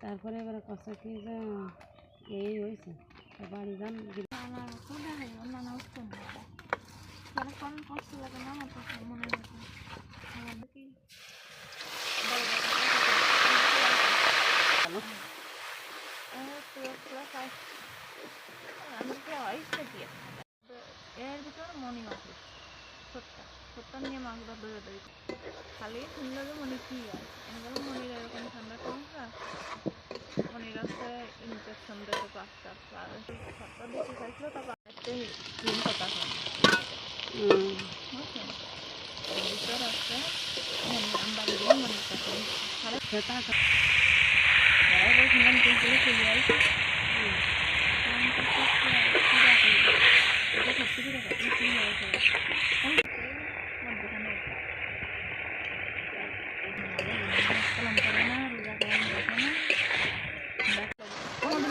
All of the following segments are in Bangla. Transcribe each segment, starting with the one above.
তারপরে এবারে কথা কি যে, এই হয়েছে। বাড়ি যান মানে মনে এর ভিতর মর্নিং অফিস সত্তা সত্তা নিয়ে মাগুলো দৌড়ে দৌড়ি খালি যে মনে কি হয় আমি এরকম ঠান্ডা সমস্যা মনির আছে ইনফেকশন দিতে পাঁচটা আর সত্তা দিতে চাইছিল তারপর একটা ক্রিম হয় হুম, বুঝছেন এর আছে বাড়ি মনির কাছে সেটা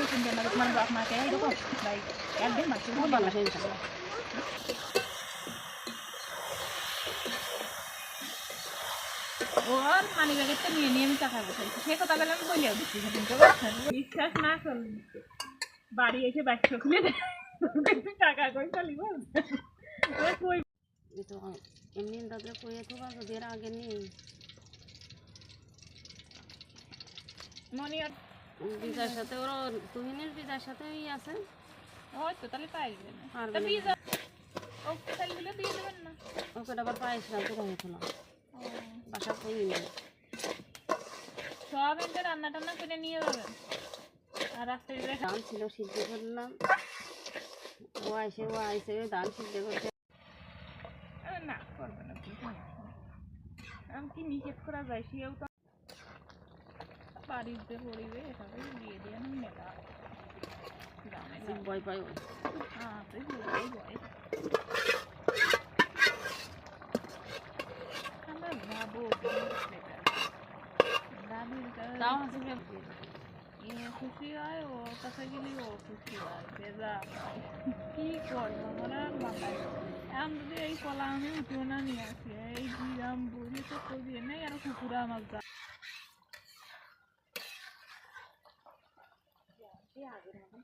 pinjam lagi teman buat pakai itu kok baik ya dia masih mau banget और पानी का कितने नहीं नियम तक है। बस इसमें को तगड़ा भी बोलियो दिस है। तुमको विश्वास ना कर। बाड़ी ऐसे बैठ। चुके थे कितने टाका कोई चली बोल और कोई ये तो एमनी दादा कोई तो का देर आगे नहीं। मोनियर পিজার সাথে ওর তুহিনের পিজার সাথে ওই আছে। ওই তো তাহলে পাইবে না তা না। বিয়ে তাহলে দিয়ে দেবেন না। ওকে আবার রাখতে হয়েছিল ও, বাসা কই নেই সব এনতে রান্না টান্না করে নিয়ে যাবেন আর রাস্তায় ধান ছিল সিদ্ধ করলাম। ও আইসে ও আইসে ধান সিদ্ধ করতে না করবে না। আমি কি নিষেধ করা যায় সেও তো বাড়িতে পড়িবে এভাবে বিয়ে দিয়ে আমি মেলা। ভয় পাই হ্যাঁ, তুই ভয়। আমরা ভাবো খুশি হয় ও কাছে গেলে ও খুশি হয় বেজা কি করব আমার যদি এই কলা আমি উঠেও না নিয়ে আসি এই দিলাম বলি তো করবি নেই আর কুকুরা আমার के।